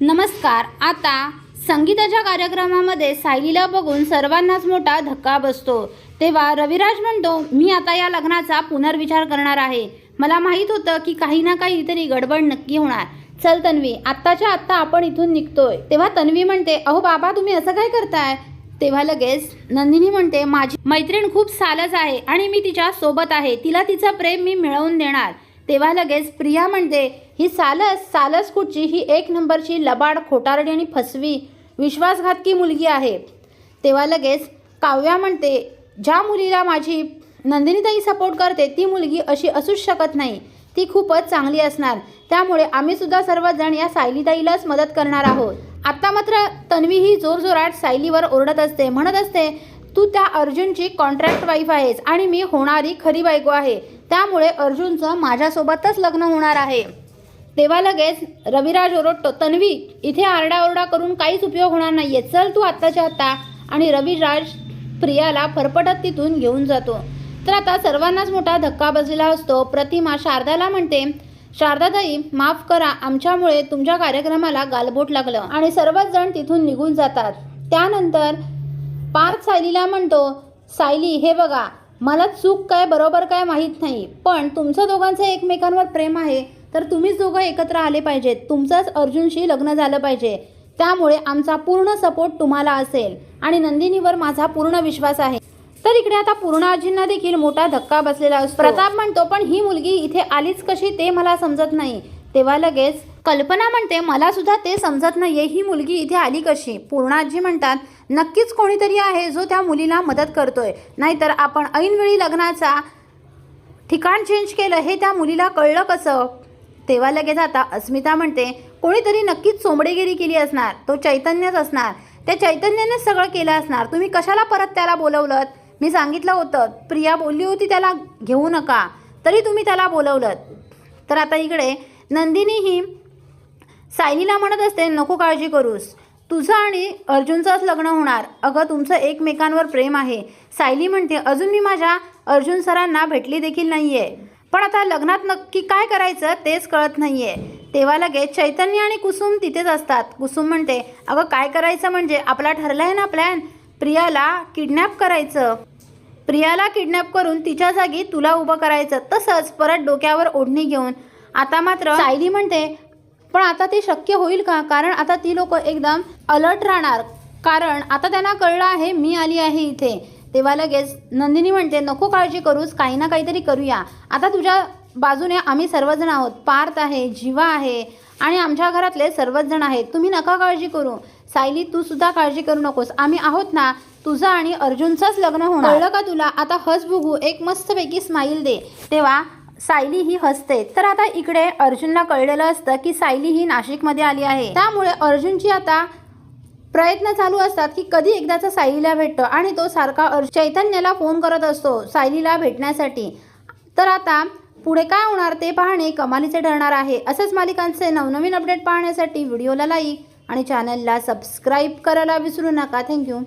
नमस्कार आता संगीताच्या कार्यक्रमामध्ये सायलीला बघून सर्वांनाच मोठा धक्का बसतो. तेव्हा रविराज म्हणतो मी आता या लग्नाचा पुनर्विचार करणार आहे. मला माहीत होतं की काही ना काहीतरी गडबड नक्की होणार. चल तन्वी आत्ताच्या आत्ता आपण इथून निघतोय. तेव्हा तन्वी म्हणते अहो बाबा तुम्ही असं काय करताय? तेव्हा लगेच नंदिनी म्हणते माझी मैत्रीण खूप सालच आहे आणि मी तिच्या सोबत आहे. तिला तिचं प्रेम मी मिळवून देणार. तेव्हा लगेच प्रिया म्हणते ही सालस सालस कुठची? ही एक नंबरची लबाड खोटारडी आणि फसवी विश्वासघातकी मुलगी आहे. तेव्हा लगेच काव्या म्हणते ज्या मुलीला माझी नंदिनीताई सपोर्ट करते ती मुलगी अशी असूच शकत नाही. ती खूपच चांगली असणार. त्यामुळे आम्हीसुद्धा सर्वजण या सायलीताईलाच मदत करणार आहोत. आत्ता मात्र तन्वी ही जोरजोराट सायलीवर ओरडत असते म्हणत असते तू त्या अर्जुनची कॉन्ट्रॅक्ट वाईफ आहेस आणि मी होणारी खरी बायको आहे. त्यामुळे अर्जुनचं माझ्यासोबतच लग्न होणार आहे. तेव्हा लगेच रविराज ओरडतो तन्वी इथे आरडाओरडा करून काहीच उपयोग होणार नाहीये. चल तू आत्ताच्या आत्ता. आणि रविराज प्रियाला फरफटत तिथून घेऊन जातो. तर आता सर्वांनाच मोठा धक्का बसलेला असतो. प्रतिमा शारदाला म्हणते शारदाताई माफ करा. आमच्यामुळे तुमच्या कार्यक्रमाला गालबोट लागलं. आणि सर्वच जण तिथून निघून जातात. त्यानंतर पार्थ सायलीला म्हणतो सायली हे बघा मला चूक काय बरोबर काय माहीत नाही पण तुमचं दोघांचं एकमेकांवर प्रेम आहे तर तुम्हीच दोघं एकत्र आले पाहिजेत. तुमचंच अर्जुनशी लग्न झालं पाहिजे. त्यामुळे आमचा पूर्ण सपोर्ट तुम्हाला असेल आणि नंदिनीवर माझा पूर्ण विश्वास आहे. तर इकडे आता पूर्ण आजींना देखील मोठा धक्का बसलेला असतो. प्रताप म्हणतो पण ही मुलगी इथे आलीच कशी ते मला समजत नाही. तेव्हा लगेच कल्पना म्हणते मला सुद्धा ते समजत नाहीये. ही मुलगी इथे आली कशी? पूर्णाजी म्हणतात नक्कीच कोणीतरी आहे जो त्या मुलीला मदत करतोय. नाहीतर आपण ऐनवेळी लग्नाचा ठिकाण चेंज केलं हे त्या मुलीला कळलं कसं? तेव्हा लगेच आता अस्मिता म्हणते कोणीतरी नक्कीच चोंबडेगिरी केली असणार. तो चैतन्यच असणार. त्या चैतन्यानेच सगळं केलं असणार. तुम्ही कशाला परत त्याला बोलवलं मी सांगितलं होतं. प्रिया बोलली होती त्याला घेऊ नका. तरी तुम्ही त्याला बोलवलं तर आता इकडे नंदिनी ही सायलीला म्हणत असते नको काळजी करूस. तुझं आणि अर्जुनचंच लग्न होणार. अगं तुमचं एकमेकांवर प्रेम आहे. सायली म्हणते अजून मी माझ्या अर्जुन सरांना भेटली देखील नाही आहे पण आता लग्नात नक्की काय करायचं तेच कळत नाही आहे तेव्हा लगेच चैतन्य आणि कुसुम तिथेच असतात. कुसुम म्हणते अगं काय करायचं म्हणजे? आपला ठरला आहे ना प्लॅन प्रियाला किडनॅप करायचं. प्रियाला किडनॅप करून तिच्या जागी तुला उभं करायचं. तसंच परत डोक्यावर ओढणी घेऊन आता मात्र सायली म्हणते पण आता ते शक्य होईल का? कारण आता ती लोक एकदम अलर्ट राहणार. कारण आता त्यांना कळलं आहे मी आली आहे इथे. तेव्हा लगेच नंदिनी म्हणते नको काळजी करूच काही ना काहीतरी करूया. आता तुझ्या बाजूने आम्ही सर्वजण आहोत. पार्थ आहे जीवा आहे आणि आमच्या घरातले सर्वच जण आहेत. तुम्ही नका काळजी करू. सायली तू सुद्धा काळजी करू नकोस. आम्ही आहोत ना तुझं आणि अर्जुनचंच लग्न होणार. कळलं का तुला? आता हस बघू एक मस्तपैकी स्माईल दे. तेव्हा सायली ही हसते. तर आता इकडे अर्जुनला कळलेलं असतं की सायली ही नाशिकमध्ये आली आहे. त्यामुळे अर्जुनची आता प्रयत्न चालू असतात की कधी एकदाचा सायलीला भेटतो आणि तो सारखा चैतन्याला फोन करत असतो सायलीला भेटण्यासाठी. तर आता पुढे काय होणार ते पाहणे कमालीचे ठरणार आहे. असंच मालिकांचे नवनवीन अपडेट पाहण्यासाठी व्हिडिओला लाईक आणि चॅनलला सबस्क्राईब करायला विसरू नका. थँक्यू